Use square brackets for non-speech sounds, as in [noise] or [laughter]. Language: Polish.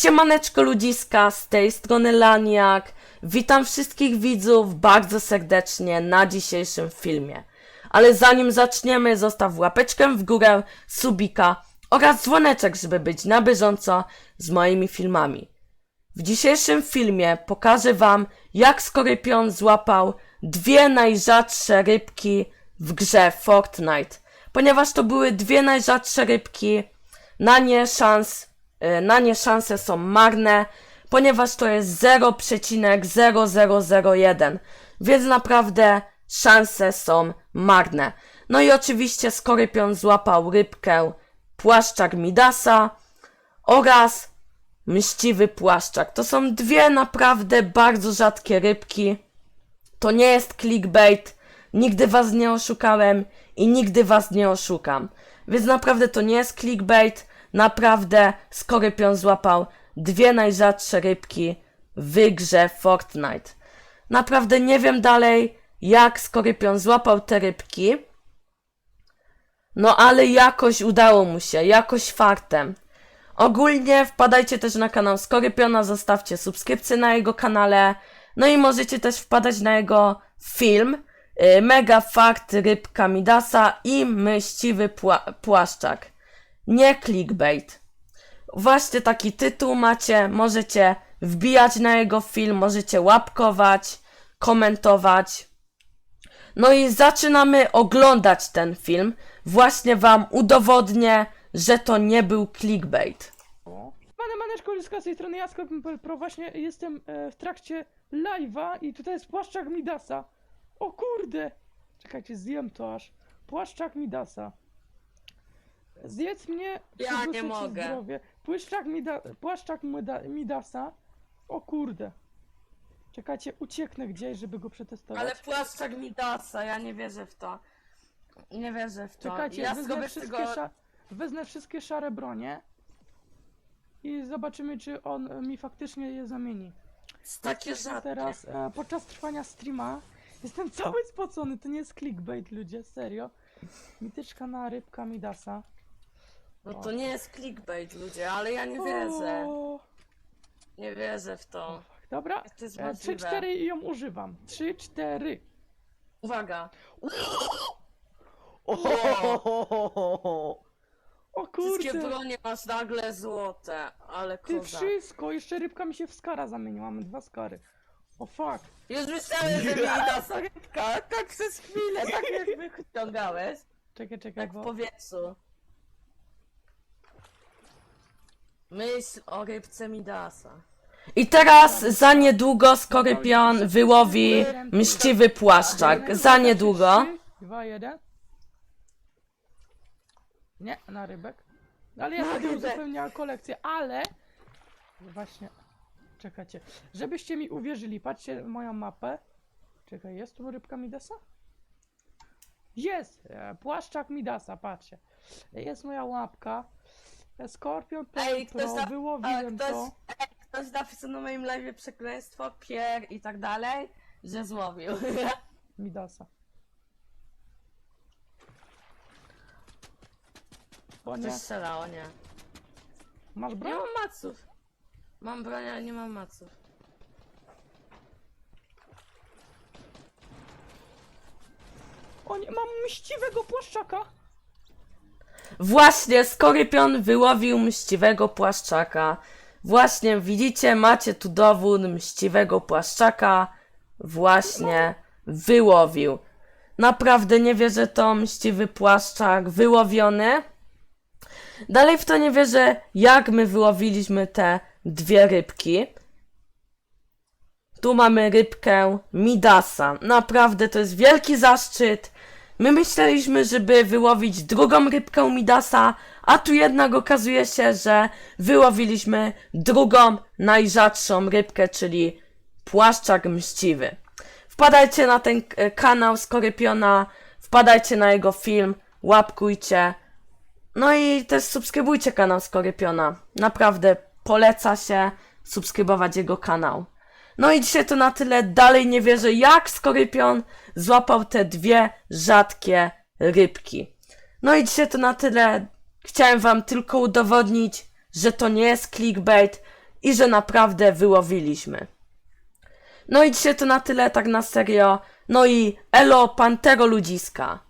Siemaneczko ludziska, z tej strony Laniak. Witam wszystkich widzów bardzo serdecznie na dzisiejszym filmie. Ale zanim zaczniemy, zostaw łapeczkę w górę, subika oraz dzwoneczek, żeby być na bieżąco z moimi filmami. W dzisiejszym filmie pokażę wam, jak Skorypion złapał dwie najrzadsze rybki w grze Fortnite. Ponieważ to były dwie najrzadsze rybki, na nie szans, na nie szanse są marne, ponieważ to jest 0,0001, więc naprawdę szanse są marne. No i oczywiście Skorypion złapał rybkę płaszczak Midasa oraz mściwy płaszczak. To są dwie naprawdę bardzo rzadkie rybki. To nie jest clickbait. Nigdy was nie oszukałem i nigdy was nie oszukam. Więc naprawdę to nie jest clickbait. Naprawdę Skorypion złapał dwie najrzadsze rybki w grze Fortnite. Naprawdę nie wiem dalej, jak Skorypion złapał te rybki. No ale jakoś udało mu się, jakoś fartem. Ogólnie wpadajcie też na kanał Skorypiona, zostawcie subskrypcję na jego kanale. No i możecie też wpadać na jego film y, Mega Fakt Rybka Midasa i Myśliwy pła- Płaszczak. Nie clickbait. Właśnie taki tytuł macie, możecie wbijać na jego film, możecie łapkować, komentować. No i zaczynamy oglądać ten film. Właśnie wam udowodnię, że to nie był clickbait. Mane, maneczko, z tej strony Jasko Pro, właśnie jestem e, w trakcie live'a i tutaj jest płaszczak Midasa. O kurde! Czekajcie, zjem to aż. Płaszczak Midasa. Zjedz mnie, Ja przywrócę nie ci mogę. Zdrowie. Płaszczak, Mida, płaszczak Mida, Midasa. O kurde. Czekajcie, ucieknę gdzieś, żeby go przetestować. Ale płaszczak Midasa, ja nie wierzę w to. Nie wierzę w to. Czekajcie, ja wezmę, z wszystkie tego... sza... wezmę wszystkie szare bronie i zobaczymy, czy on mi faktycznie je zamieni. Takie rzadkie. Teraz e, podczas trwania streama jestem cały spocony, to nie jest clickbait ludzie, serio. Mityczka na rybka Midasa. No to nie jest clickbait, ludzie, ale ja nie wierzę. O, Nie wierzę w to. Dobra, Jak to jest e, możliwe? 3-4 i ją używam. 3-4. Uwaga. O Wszystkie kurde. bronie masz nagle złote, ale Ty koza. wszystko, jeszcze rybka mi się w skara zamieniła, mamy dwa skary. O fuck. Już myślałem, że Midasa rybka, tak przez chwilę, tak jak wyciągałeś. Czekaj, czekaj, Tak w bo... powietrzu. Myśl o rybce Midasa. I teraz za niedługo Skorypion wyłowi mściwy płaszczak. Za niedługo. 2, 1. Nie, na rybek. No Ale ja sobie rybek. uzupełniała kolekcję, ale... Właśnie, czekajcie. Żebyście mi uwierzyli, patrzcie moją mapę. Czekaj, jest tu rybka Midasa? Jest! E, Płaszczak Midasa, patrzcie. Jest moja łapka. E, Skorpion Ej, Pro, ktoś, na, a, wyłowiłem ktoś, to. ej, ktoś napisał na moim live przekleństwo, pier i tak dalej, że złowił. [laughs] Midasa. O nie, Ktoś strzelało, nie. masz Nie broń? mam maców. Mam broń, ale nie mam maców. O nie, mam mściwego płaszczaka! Właśnie, Skorypion wyłowił mściwego płaszczaka. Właśnie, widzicie, macie tu dowód mściwego płaszczaka. Właśnie wyłowił. Naprawdę nie wierzę to mściwy płaszczak wyłowiony. Dalej w to nie wierzę, jak my wyłowiliśmy te dwie rybki. Tu mamy rybkę Midasa. Naprawdę to jest wielki zaszczyt. My myśleliśmy, żeby wyłowić drugą rybkę Midasa, a tu jednak okazuje się, że wyłowiliśmy drugą najrzadszą rybkę, czyli płaszczak mściwy. Wpadajcie na ten e, kanał Skorypiona, wpadajcie na jego film, łapkujcie. No i też subskrybujcie kanał Skorypiona. Naprawdę poleca się subskrybować jego kanał. No i dzisiaj to na tyle. Dalej nie wierzę, jak Skorypion złapał te dwie rzadkie rybki. No i dzisiaj to na tyle. Chciałem wam tylko udowodnić, że to nie jest clickbait i że naprawdę wyłowiliśmy. No i dzisiaj to na tyle, tak na serio. No i elo, pantero ludziska.